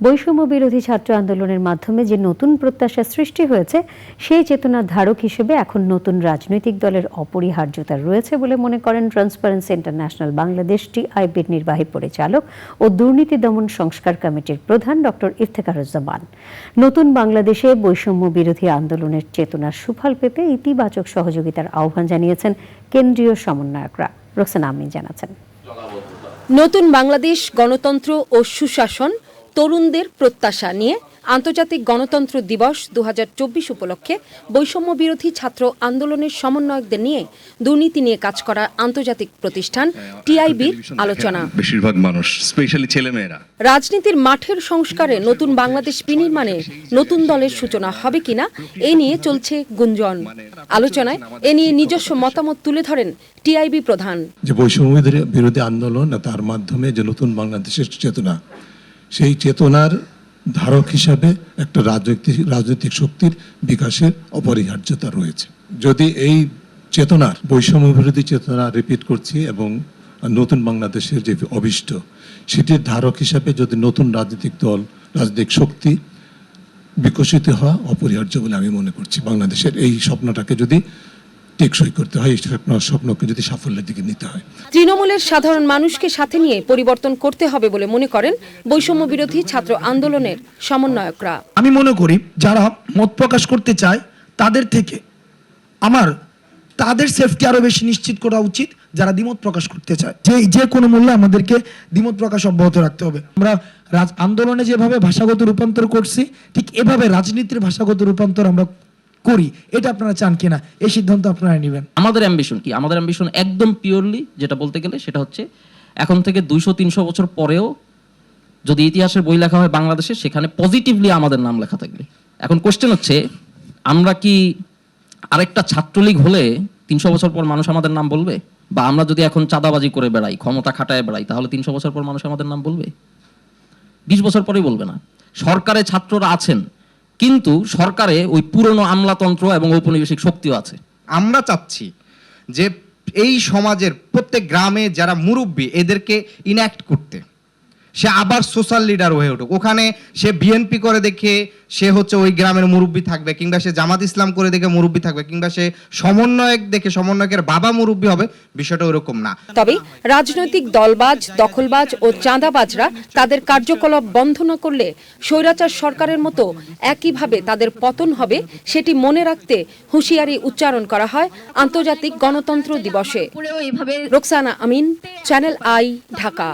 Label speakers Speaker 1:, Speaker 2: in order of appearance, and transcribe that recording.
Speaker 1: বৈষম্য বিরোধী ছাত্র আন্দোলনের মাধ্যমে যে নতুন প্রত্যাশা সৃষ্টি হয়েছে, সেই চেতনার ধারক হিসেবে এখন নতুন রাজনৈতিক দলের অপরিহার্যতা রয়েছে বলে মনে করেন ট্রান্সপারেন্সি ইন্টারন্যাশনাল বাংলাদেশ টিআইবির নির্বাহী পরিচালক ও দুর্নীতি দমন সংস্কার কমিটির প্রধান ডক্টর ইফতেখারুজ্জামান। নতুন বাংলাদেশে বৈষম্য বিরোধী আন্দোলনের চেতনার সুফল পেতে ইতিবাচক সহযোগিতার আহ্বান জানিয়েছেন কেন্দ্রীয় সমন্বয়করা। রোকসানা আমিন জানাচ্ছেন।
Speaker 2: নতুন বাংলাদেশ গণতন্ত্র ও সুশাসন তরুণদের প্রত্যাশা নিয়ে আন্তর্জাতিক গণতন্ত্র দিবস দু উপলক্ষে বৈষম্য বিরোধী ছাত্র আন্দোলনের সমন্বয়কদের নিয়ে দুর্নীতি নিয়ে কাজ করা আন্তর্জাতিক প্রতিষ্ঠান টিআইবির আলোচনা।
Speaker 3: বেশিরভাগ মানুষ স্পেশালি ছেলেমেয়েরা।
Speaker 2: রাজনীতির মাঠের সংস্কারে নতুন বাংলাদেশ বিনির্মাণে নতুন দলের সূচনা হবে কিনা এ নিয়ে চলছে গুঞ্জন। আলোচনায় এ নিয়ে নিজস্ব মতামত তুলে ধরেন টিআইবি প্রধান।
Speaker 4: যে বৈষম্য বিরোধী- বিরোধী আন্দোলন তার মাধ্যমে যে নতুন বাংলাদেশের চেতনা সেই চেতনার ধারক হিসাবে একটা রাজনৈতিক রাজনৈতিক শক্তির বিকাশের অপরিহার্যতা রয়েছে। যদি এই চেতনার বৈষম্য বিরোধী চেতনা রিপিট করছি এবং নতুন বাংলাদেশের যে অভিষ্ট, সেটির ধারক হিসাবে যদি নতুন রাজনৈতিক দল, রাজনৈতিক শক্তি বিকশিত হওয়া অপরিহার্য বলে আমি মনে করছি। বাংলাদেশের এই স্বপ্নটাকে যদি টেকসই করতে হয় এই স্বপ্ন স্বপ্নকে যদি সাফল্যের দিকে নিতে হয়।
Speaker 2: তৃণমূলের সাধারণ মানুষকে সাথে নিয়ে পরিবর্তন করতে হবে বলে মনে করেন বৈষম্য বিরোধী ছাত্র আন্দোলনের সমন্বয়করা।
Speaker 5: আমি মনে করি যারা মত প্রকাশ করতে চায় তাদের থেকে আমার তাদের সেফটি আরও বেশি নিশ্চিত করা উচিত যারা দ্বিমত প্রকাশ করতে চায়। যে যে কোনো মূল্যে আমাদেরকে দ্বিমত প্রকাশ অব্যাহত রাখতে হবে। আমরা রাজ আন্দোলনে যেভাবে ভাষাগত রূপান্তর করছি ঠিক এভাবে রাজনীতির ভাষাগত রূপান্তর আমরা করি, এটা আপনারা চান কিনা, এই সিদ্ধান্ত আপনারা নেবেন।
Speaker 6: আমাদের অ্যাম্বিশন কি? আমাদের অ্যাম্বিশন একদম পিওরলি যেটা বলতে গেলে সেটা হচ্ছে, এখন থেকে দুইশো, তিনশো বছর পরেও যদি ইতিহাসের বই লেখা হয় বাংলাদেশে, সেখানে পজিটিভলি আমাদের নাম লেখা থাকবে। এখন কোশ্চেন হচ্ছে, আমরা কি আরেকটা ছাত্রলীগ হলে তিনশো বছর পর মানুষ আমাদের নাম বলবে? বা আমরা যদি এখন চাঁদাবাজি করে বেড়াই, ক্ষমতা খাটায় বেড়াই, তাহলে তিনশো বছর পর মানুষ আমাদের নাম বলবে? বিশ বছর পরেই বলবে না। সরকারে ছাত্ররা আছেন কিন্তু সরকারে ওই পুরনো আমলাতন্ত্র এবং ঔপনিবেশিক শক্তিও আছে।
Speaker 7: আমরা চাচ্ছি যে এই সমাজের প্রত্যেক গ্রামে যারা মুরব্বী, এদেরকে ইনঅ্যাক্ট করতে। সে আবার সোশ্যাল লিডার হয়ে উঠুক। ওখানে সে বিএনপি করে দেখে সে হচ্ছে ওই গ্রামের মুরব্বী থাকবে কিংবা সে জামাত ইসলাম করে দেখে মুরব্বী থাকবে কিংবা সে সমন্বয়ক দেখে সমন্বয়কের বাবা মুরব্বী হবে বিষয়টা ওরকম না।
Speaker 2: তবে রাজনৈতিক দলবাজ দখলবাজ ও চাঁদাবাজরা তাদের কার্যকলাপ বন্ধ না করলে স্বৈরাচার সরকারের মতো একইভাবে তাদের পতন হবে সেটি মনে রাখতে হুঁশিয়ারি উচ্চারণ করা হয় আন্তর্জাতিক গণতন্ত্র দিবসে। Roksana Amin channel I Dhaka.